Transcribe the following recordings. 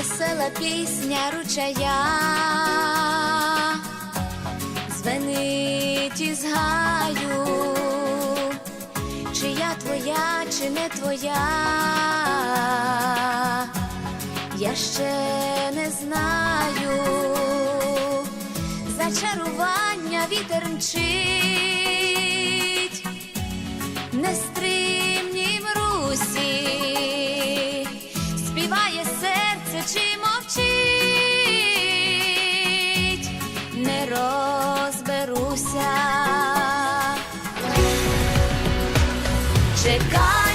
весела пісня ручая, звенить із гаю, чия твоя, чи не твоя, я ще не знаю, зачарування вітер мчить. Не чекає.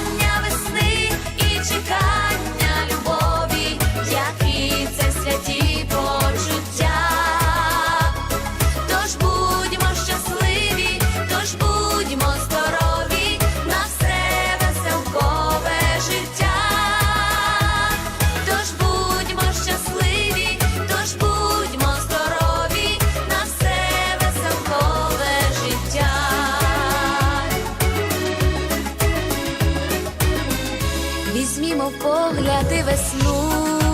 мовляти весну.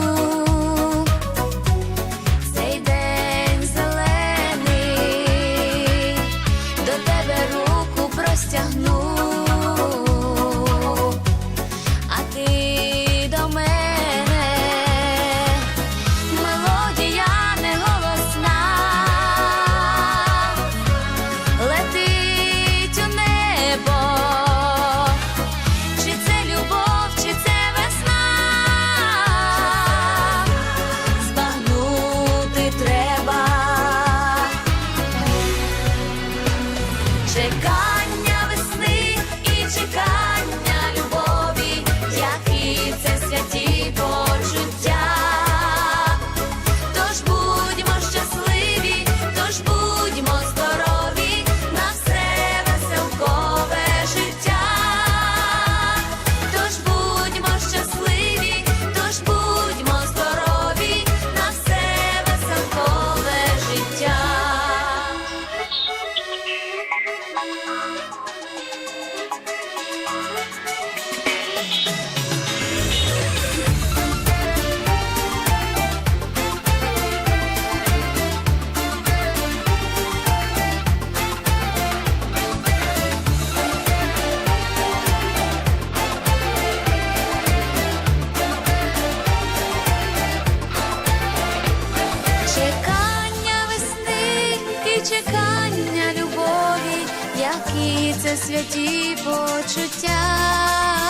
чекання любові, які це святі почуття.